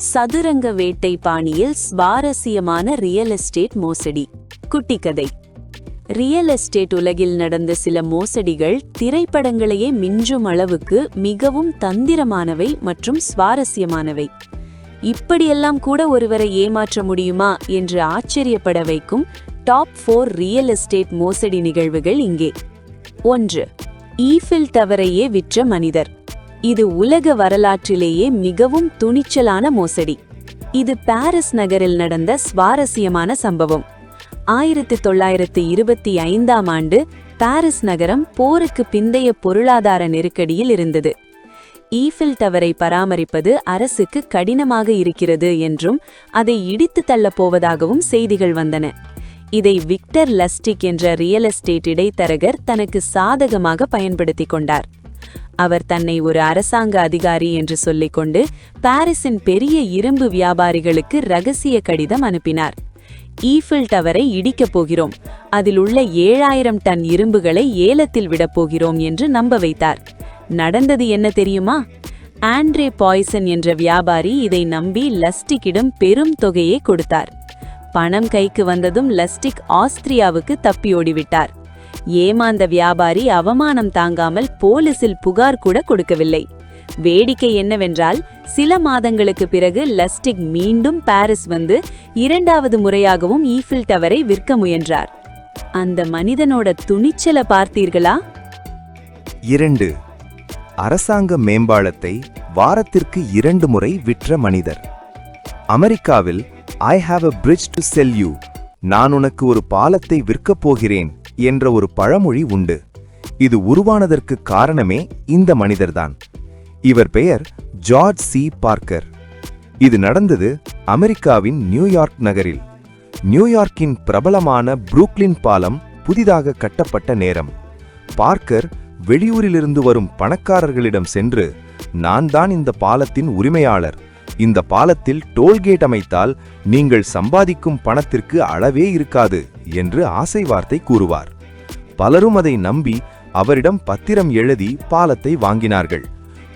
சதுரங்க வேட்டை பாணியில் சுவாரஸ்யமான ரியல் எஸ்டேட் மோசடி. குட்டிக்கதை. ரியல் எஸ்டேட் உலகில் நடந்த சில மோசடிகள் திரைப்படங்களையே மிஞ்சும் அளவுக்கு மிகவும் தந்திரமானவை மற்றும் சுவாரஸ்யமானவை. இப்படியெல்லாம் கூட ஒருவரை ஏமாற்ற முடியுமா என்று ஆச்சரியப்பட வைக்கும் டாப் ஃபோர் ரியல் எஸ்டேட் மோசடி நிகழ்வுகள் இங்கே. ஒன்று ஈஃபில் டவரையே விற்ற மனிதர். இது உலக வரலாற்றிலேயே மிகவும் துணிச்சலான மோசடி. இது பாரிஸ் நகரில் நடந்த சுவாரஸ்யமான சம்பவம். ஆயிரத்தி தொள்ளாயிரத்து இருபத்தி ஐந்தாம் ஆண்டு பாரிஸ் நகரம் போருக்கு பிந்தைய பொருளாதார நெருக்கடியில் இருந்தது. ஈஃபில் டவரை பராமரிப்பது அரசுக்கு கடினமாக இருக்கிறது என்றும் அதை இடித்து தள்ளப் போவதாகவும் செய்திகள் வந்தன. இதை விக்டர் லஸ்டிக் என்ற ரியல் எஸ்டேட் இடைத்தரகர் தனக்கு சாதகமாக பயன்படுத்திக் கொண்டார். அவர் தன்னை ஒரு அரசாங்க அதிகாரி என்று சொல்லிக்கொண்டு பாரிஸின் பெரிய இரும்பு வியாபாரிகளுக்கு ரகசிய கடிதம் அனுப்பினார். ஈஃபில் டவரை இடிக்கப் போகிறோம். அதில் உள்ள ஏழாயிரம் டன் இரும்புகளை ஏலத்தில் விடப் போகிறோம் என்று நம்ப வைத்தார். நடந்தது என்ன தெரியுமா? ஆண்ட்ரே பாய்சன் என்ற வியாபாரி இதை நம்பி லஸ்டிக்கிடம் பெரும் தொகையை கொடுத்தார். பணம் கைக்கு வந்ததும் லஸ்டிக் ஆஸ்திரியாவுக்கு தப்பியோடிவிட்டார் ஏமாந்த வியாபாரி அவமானம் தாங்காமல் போலீசில் புகார் கூட கொடுக்கவில்லை. வேடிக்கை என்னவென்றால் சில மாதங்களுக்கு பிறகு லஸ்டிக் மீண்டும் பாரிஸ் வந்து இரண்டாவது முறையாகவும் ஈஃபில் டவரை விற்க முயன்றார். அந்த மனிதனோட துணிச்சல பார்த்தீர்களா? இரண்டு. அரசாங்க மேம்பாலத்தை வாரத்திற்கு இரண்டு முறை விற்ற மனிதர். அமெரிக்காவில் I have a fridge to sell you நான் உனக்கு ஒரு பாலத்தை விற்கப் போகிறேன். என்ற ஒரு பழமொழி உண்டு. இது உருவானதற்கு காரணமே இந்த மனிதர்தான். இவர் பெயர் ஜார்ஜ் சி. பார்க்கர். இது நடந்தது அமெரிக்காவின் நியூயார்க் நகரில். நியூயார்க்கின் பிரபலமான புரூக்லின் பாலம் புதிதாக கட்டப்பட்ட நேரம். பார்க்கர் வெளியூரிலிருந்து வரும் பணக்காரர்களிடம் சென்று நான் தான் இந்த பாலத்தின் உரிமையாளர். இந்த பாலத்தில் டோல்கேட் அமைத்தால் நீங்கள் சம்பாதிக்கும் பணத்திற்கு அளவே இருக்காது என்று ஆசை வார்த்தை கூறுவார். பலரும் அதை நம்பி அவரிடம் பத்திரம் எழுதி பாலத்தை வாங்கினார்கள்.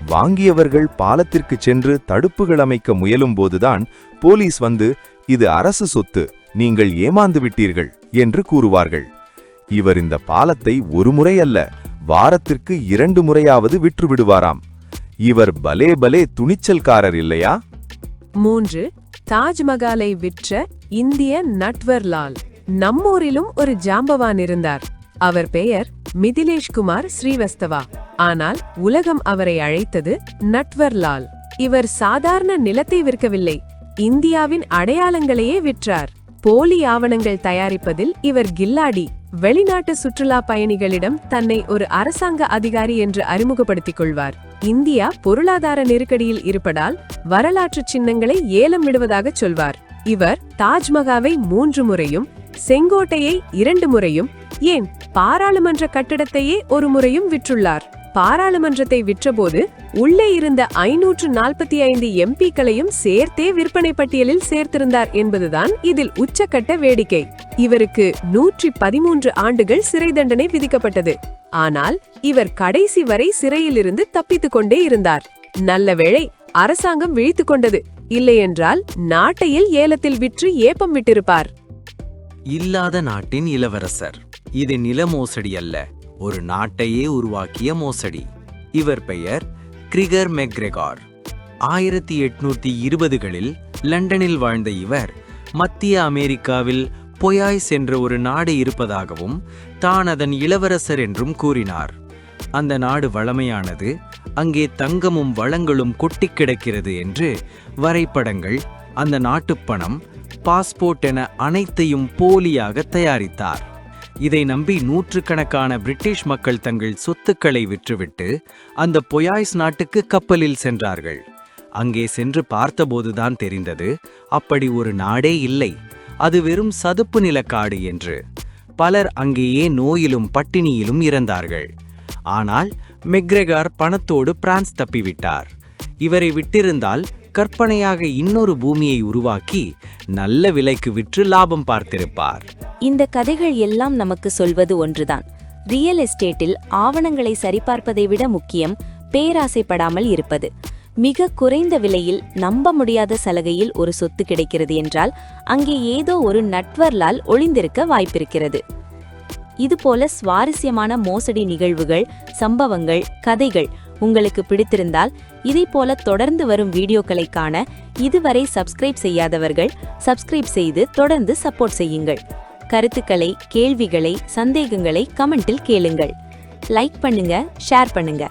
வாங்கியவர்கள் பாலத்திற்கு சென்று தடுப்புகள் அமைக்க முயலும்போதுதான் போலீஸ் வந்து இது அரசு சொத்து நீங்கள் ஏமாந்து விட்டீர்கள் என்று கூறுவார்கள். இவர் இந்த பாலத்தை ஒரு முறை அல்ல வாரத்திற்கு இரண்டு முறையாவது விற்று விடுவாராம் இவர் பலே பலே துணிச்சல்காரர் இல்லையா? மூன்று தாஜ்மஹாலை விற்ற இந்திய நட்வர்லால். நம்மூரிலும் ஒரு ஜாம்பவான் இருந்தார். அவர் பெயர் மிதிலேஷ்குமார் ஸ்ரீவஸ்தவா. ஆனால் உலகம் அவரை அழைத்தது நட்வர்லால். இவர் சாதாரண நிலத்தை விற்கவில்லை. இந்தியாவின் அடையாளங்களையே விற்றார். போலி ஆவணங்கள் தயாரிப்பதில் இவர் கில்லாடி. வெளிநாட்டு சுற்றுலா பயணிகளிடம் தன்னை ஒரு அரசாங்க அதிகாரி என்று அறிமுகப்படுத்திக் கொள்வார். இந்தியா பொருளாதார நெருக்கடியில் இருப்பதால் வரலாற்று சின்னங்களை ஏலம் விடுவதாக சொல்வார். இவர் தாஜ்மகாவை மூன்று முறையும் செங்கோட்டையை இரண்டு முறையும் ஏன் பாராளுமன்ற கட்டிடத்தையே ஒரு முறையும் விற்றுள்ளார். பாராளுமன்றத்தை விற்றபோது உள்ளே இருந்த ஐநூற்று நாற்பத்தி ஐந்து எம்பிக்களையும் சேர்த்தே விற்பனை பட்டியலில் சேர்த்திருந்தார் என்பதுதான் இதில் உச்சக்கட்ட வேடிக்கை. இவருக்கு நூற்றி பதிமூன்று ஆண்டுகள் சிறை தண்டனை விதிக்கப்பட்டது. ஆனால் இவர் கடைசி வரை சிறையிலிருந்து தப்பித்துக் கொண்டே இருந்தார். நல்ல வேளை அரசாங்கம் விழித்துக் கொண்டது. இல்லையென்றால் நாட்டையில் ஏலத்தில் விற்று ஏப்பம் விட்டிருப்பார். இல்லாத நாட்டின் இளவரசர். இது நில மோசடி அல்ல. ஒரு நாட்டையே உருவாக்கிய மோசடி. இவர் பெயர் கிரிகர் மெக்ரெகார். ஆயிரத்தி எட்நூத்தி இருபதுகளில் லண்டனில் வாழ்ந்த இவர் மத்திய அமெரிக்காவில் பொயாய்ஸ் என்ற ஒரு நாடு இருப்பதாகவும் தான் அதன் இளவரசர் என்றும் கூறினார். அந்த நாடு வளமையானது அங்கே தங்கமும் வளங்களும் கொட்டிக் கிடக்கிறது என்று வரைபடங்கள் அந்த நாட்டுப்பணம் பாஸ்போர்ட் என அனைத்தையும் போலியாக தயாரித்தார். இதை நம்பி நூற்றுக்கணக்கான பிரிட்டிஷ் மக்கள் தங்கள் சொத்துக்களை விற்றுவிட்டு அந்த பொயாய்ஸ் நாட்டுக்கு கப்பலில் சென்றார்கள். அங்கே சென்று பார்த்தபோதுதான் தெரிந்தது அப்படி ஒரு நாடே இல்லை. அது வெறும் சதுப்பு நிலக்காடு என்று. பலர் அங்கேயே நோயிலும் பட்டினியிலும் இறந்தார்கள். ஆனால் மெக்ரெகார் பணத்தோடு பிரான்ஸ் தப்பிவிட்டார். இவரை விட்டிருந்தால் கற்பனையாக இன்னொரு பூமியை உருவாக்கி நல்ல விலைக்கு விற்று லாபம் பார்த்திருப்பார். இந்த கதைகள் எல்லாம் நமக்கு சொல்வது ஒன்றுதான். ரியல் எஸ்டேட்டில் ஆவணங்களை சரிபார்ப்பதை விட முக்கியம் பேராசைப்படாமல் இருப்பது. மிக குறைந்த விலையில் நம்ப முடியாத சலுகையில் ஒரு சொத்து கிடைக்கிறது என்றால் அங்கே ஏதோ ஒரு நட்வர்லால் ஒளிந்திருக்க வாய்ப்பிருக்கிறது. இதுபோல சுவாரஸ்யமான மோசடி நிகழ்வுகள் சம்பவங்கள் கதைகள் உங்களுக்கு பிடித்திருந்தால் இதைப் போல தொடர்ந்து வரும் வீடியோக்களை காண இதுவரை சப்ஸ்கிரைப் செய்யாதவர்கள் சப்ஸ்கிரைப் செய்து தொடர்ந்து சப்போர்ட் செய்யுங்கள். கருத்துக்களை கேள்விகளை சந்தேகங்களை கமெண்டில் கேளுங்கள். லைக் பண்ணுங்க ஷேர் பண்ணுங்க.